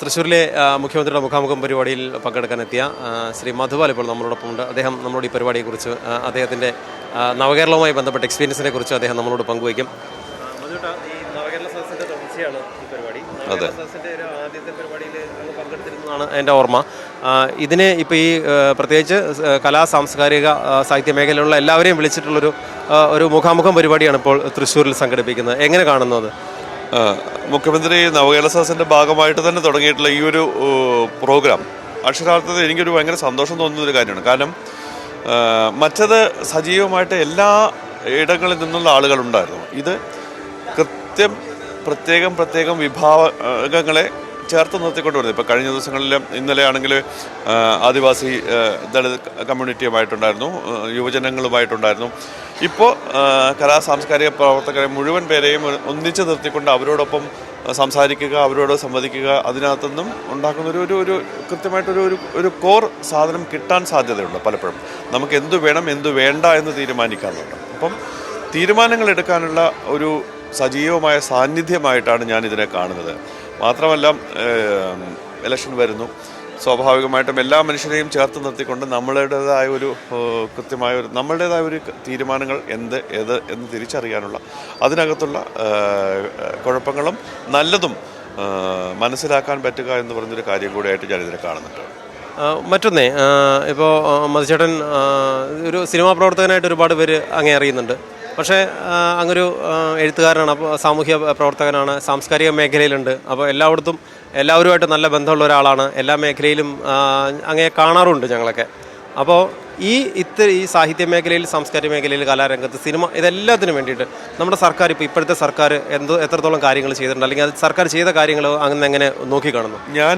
തൃശ്ശൂരിലെ മുഖ്യമന്ത്രിയുടെ മുഖാമുഖം പരിപാടിയിൽ പങ്കെടുക്കാനെത്തിയ ശ്രീ മധുപാൽ ഇപ്പോൾ നമ്മളോടൊപ്പം ഉണ്ട്. അദ്ദേഹം നമ്മളോട് ഈ പരിപാടിയെക്കുറിച്ച് അദ്ദേഹത്തിന്റെ നവകേരളവുമായി ബന്ധപ്പെട്ട എക്സ്പീരിയൻസിനെ കുറിച്ച് അദ്ദേഹം നമ്മളോട് പങ്കുവയ്ക്കും. പങ്കെടുത്തിരുന്നതാണ് എന്റെ ഓർമ്മ. ഇതിനെ ഇപ്പോൾ ഈ പ്രത്യേകിച്ച് കലാ സാംസ്കാരിക സാഹിത്യ മേഖലയിലുള്ള എല്ലാവരെയും വിളിച്ചിട്ടുള്ളൊരു ഒരു മുഖാമുഖം പരിപാടിയാണ് ഇപ്പോൾ തൃശ്ശൂരിൽ സംഘടിപ്പിക്കുന്നത്. എങ്ങനെ കാണുന്നത് മുഖ്യമന്ത്രി നവകേരള സദസ്സിന്റെ ഭാഗമായിട്ട് തന്നെ തുടങ്ങിയിട്ടുള്ള ഈ ഒരു പ്രോഗ്രാം. അക്ഷരാർത്ഥത്തിൽ എനിക്കൊരു ഭയങ്കര സന്തോഷം തോന്നുന്ന ഒരു കാര്യമാണ്. കാരണം മറ്റത് സജീവമായിട്ട് എല്ലാ ഇടങ്ങളിൽ നിന്നുള്ള ആളുകളുണ്ടായിരുന്നു. ഇത് കൃത്യം പ്രത്യേകം പ്രത്യേകം വിഭാഗങ്ങളെ ചേർത്ത് നിർത്തിക്കൊണ്ട് വരുന്നത് ഇപ്പോൾ കഴിഞ്ഞ ദിവസങ്ങളിൽ ഇന്നലെ ആണെങ്കിൽ ആദിവാസി ദളിത് കമ്മ്യൂണിറ്റിയുമായിട്ടുണ്ടായിരുന്നു യുവജനങ്ങളുമായിട്ടുണ്ടായിരുന്നു. ഇപ്പോൾ കലാ സാംസ്കാരിക പ്രവർത്തകരെ മുഴുവൻ പേരെയും ഒന്നിച്ച് നിർത്തിക്കൊണ്ട് അവരോടൊപ്പം സംസാരിക്കുക അവരോട് സംവദിക്കുക അതിനകത്തുനിന്നും ഉണ്ടാക്കുന്ന ഒരു ഒരു കൃത്യമായിട്ടൊരു ഒരു ഒരു കോർ സാധനം കിട്ടാൻ സാധ്യതയുണ്ട് പലപ്പോഴും. നമുക്ക് എന്തു വേണം എന്തു വേണ്ട എന്ന് തീരുമാനിക്കാറുണ്ട്. അപ്പം തീരുമാനങ്ങൾ എടുക്കാനുള്ള ഒരു സജീവമായ സാന്നിധ്യമായിട്ടാണ് ഞാൻ ഇതിനെ കാണുന്നത്. മാത്രമല്ല ഇലക്ഷൻ വരുന്നു. സ്വാഭാവികമായിട്ടും എല്ലാ മനുഷ്യരെയും ചേർത്ത് നിർത്തിക്കൊണ്ട് നമ്മളുടേതായ ഒരു കൃത്യമായ ഒരു നമ്മളുടേതായ ഒരു തീരുമാനങ്ങൾ എന്ത് ഏത് എന്ന് തിരിച്ചറിയാനുള്ള അതിനകത്തുള്ള കുഴപ്പങ്ങളും നല്ലതും മനസ്സിലാക്കാൻ പറ്റുക എന്ന് പറഞ്ഞൊരു കാര്യം കൂടിയായിട്ട് ഞാനിതിനെ കാണുന്നുണ്ട്. മറ്റൊന്നേ ഇപ്പോൾ മധുചേട്ടൻ ഒരു സിനിമാ പ്രവർത്തകനായിട്ട് ഒരുപാട് പേര് അങ്ങേ അറിയുന്നുണ്ട്. പക്ഷേ അങ്ങൊരു എഴുത്തുകാരനാണ് അപ്പോൾ സാമൂഹ്യ പ്രവർത്തകനാണ് സാംസ്കാരിക മേഖലയിലുണ്ട്. അപ്പോൾ എല്ലായിടത്തും എല്ലാവരുമായിട്ട് നല്ല ബന്ധമുള്ള ഒരാളാണ്. എല്ലാ മേഖലയിലും അങ്ങനെ അങ്ങേ കാണാറുണ്ട് ഞങ്ങളൊക്കെ. അപ്പോൾ ഈ ഇത്ര ഈ സാഹിത്യ മേഖലയിൽ സാംസ്കാരിക മേഖലയിൽ കലാരംഗത്ത് സിനിമ ഇതെല്ലാത്തിനും വേണ്ടിയിട്ട് നമ്മുടെ സർക്കാർ ഇപ്പോൾ ഇപ്പോഴത്തെ സർക്കാർ എന്ത് എത്രത്തോളം കാര്യങ്ങൾ ചെയ്തിട്ടുണ്ട്? അല്ലെങ്കിൽ അത് സർക്കാർ ചെയ്ത കാര്യങ്ങൾ അങ്ങനെ എങ്ങനെ നോക്കിക്കാണുന്നു? ഞാൻ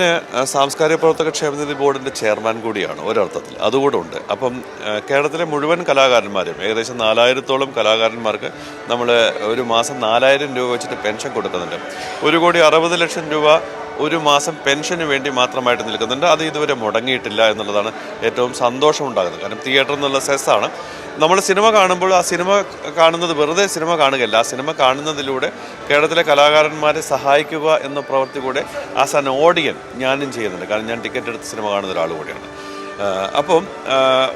സാംസ്കാരിക പ്രവർത്തക ക്ഷേമനിധി ബോർഡിന്റെ ചെയർമാൻ കൂടിയാണ് ഒരർത്ഥത്തിൽ. അതുകൂടെ ഉണ്ട് അപ്പം കേരളത്തിലെ മുഴുവൻ കലാകാരന്മാരും ഏകദേശം നാലായിരത്തോളം കലാകാരന്മാർക്ക് നമ്മൾ ഒരു മാസം നാലായിരം രൂപ വെച്ചിട്ട് പെൻഷൻ കൊടുക്കുന്നുണ്ട്. ഒരു കോടി അറുപത് ലക്ഷം രൂപ ഒരു മാസം പെൻഷന് വേണ്ടി മാത്രമായിട്ട് നിൽക്കുന്നുണ്ട്. അത് ഇതുവരെ മുടങ്ങിയിട്ടില്ല എന്നുള്ളതാണ് ഏറ്റവും സന്തോഷം ഉണ്ടാകുന്നത് കാരണം തിയേറ്റർ എന്നുള്ള സെസ്സാണ്. നമ്മൾ സിനിമ കാണുമ്പോൾ ആ സിനിമ കാണുന്നത് വെറുതെ സിനിമ കാണുകയല്ല. ആ സിനിമ കാണുന്നതിലൂടെ കേരളത്തിലെ കലാകാരന്മാരെ സഹായിക്കുക എന്ന പ്രവൃത്തി കൂടെ ആസ് ആൻ ഓഡിയൻ ഞാനും ചെയ്യുന്നുണ്ട്. കാരണം ഞാൻ ടിക്കറ്റ് എടുത്ത് സിനിമ കാണുന്ന ഒരാൾ കൂടിയാണ്. അപ്പം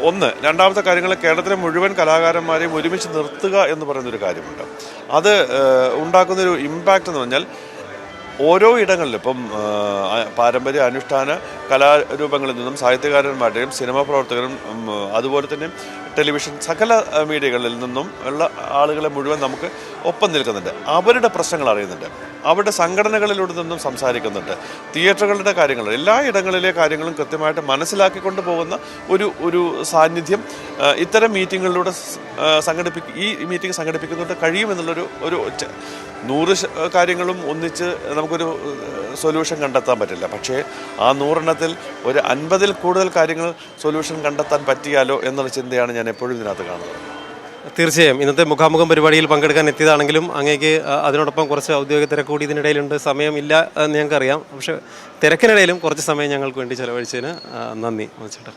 ഒന്ന് രണ്ടാമത്തെ കാര്യങ്ങൾ കേരളത്തിലെ മുഴുവൻ കലാകാരന്മാരെയും ഒരുമിച്ച് നിർത്തുക എന്ന് പറയുന്നൊരു കാര്യമുണ്ട്. അത് ഉണ്ടാക്കുന്നൊരു ഇമ്പാക്റ്റ് എന്ന് പറഞ്ഞാൽ ഓരോ ഇടങ്ങളിലും ഇപ്പം പാരമ്പര്യ അനുഷ്ഠാന കലാരൂപങ്ങളിൽ നിന്നും സാഹിത്യകാരന്മാരുടെയും സിനിമാ പ്രവർത്തകരും അതുപോലെ തന്നെ ടെലിവിഷൻ സകല മീഡിയകളിൽ നിന്നും ഉള്ള ആളുകളെ മുഴുവൻ നമുക്ക് ഒപ്പം നിൽക്കുന്നുണ്ട്. അവരുടെ പ്രശ്നങ്ങൾ അറിയുന്നുണ്ട്. അവരുടെ സംഘടനകളിലൂടെ നിന്നും സംസാരിക്കുന്നുണ്ട്. തിയേറ്ററുകളുടെ കാര്യങ്ങൾ എല്ലാ ഇടങ്ങളിലെ കാര്യങ്ങളും കൃത്യമായിട്ട് മനസ്സിലാക്കിക്കൊണ്ട് പോകുന്ന ഒരു ഒരു സാന്നിധ്യം ഇത്തരം മീറ്റിങ്ങുകളിലൂടെ സംഘടിപ്പിക്ക ഈ മീറ്റിംഗ് സംഘടിപ്പിക്കുന്നുണ്ട് കഴിയുമെന്നുള്ളൊരു ഒരു നൂറ് കാര്യങ്ങളും ഒന്നിച്ച് നമുക്കൊരു സൊല്യൂഷൻ കണ്ടെത്താൻ പറ്റില്ല. പക്ഷേ ആ നൂറെണ്ണത്തിൽ ഒരു അൻപതിൽ കൂടുതൽ കാര്യങ്ങൾ സൊല്യൂഷൻ കണ്ടെത്താൻ പറ്റിയാലോ എന്നുള്ള ചിന്തയാണ് ഞാൻ എപ്പോഴും ഇതിനകത്ത് കാണുന്നത്. തീർച്ചയായും. ഇന്നത്തെ മുഖാമുഖം പരിപാടിയിൽ പങ്കെടുക്കാൻ എത്തിയതാണെങ്കിലും അങ്ങേക്ക് അതിനോടൊപ്പം കുറച്ച് ഔദ്യോഗിക തിരക്ക് കൂടി ഇതിനിടയിലുണ്ട്. സമയമില്ല എന്ന് ഞങ്ങൾക്കറിയാം. പക്ഷേ തിരക്കിനിടയിലും കുറച്ച് സമയം ഞങ്ങൾക്ക് വേണ്ടി ചെലവഴിച്ചതിന് നന്ദി ചേട്ടാ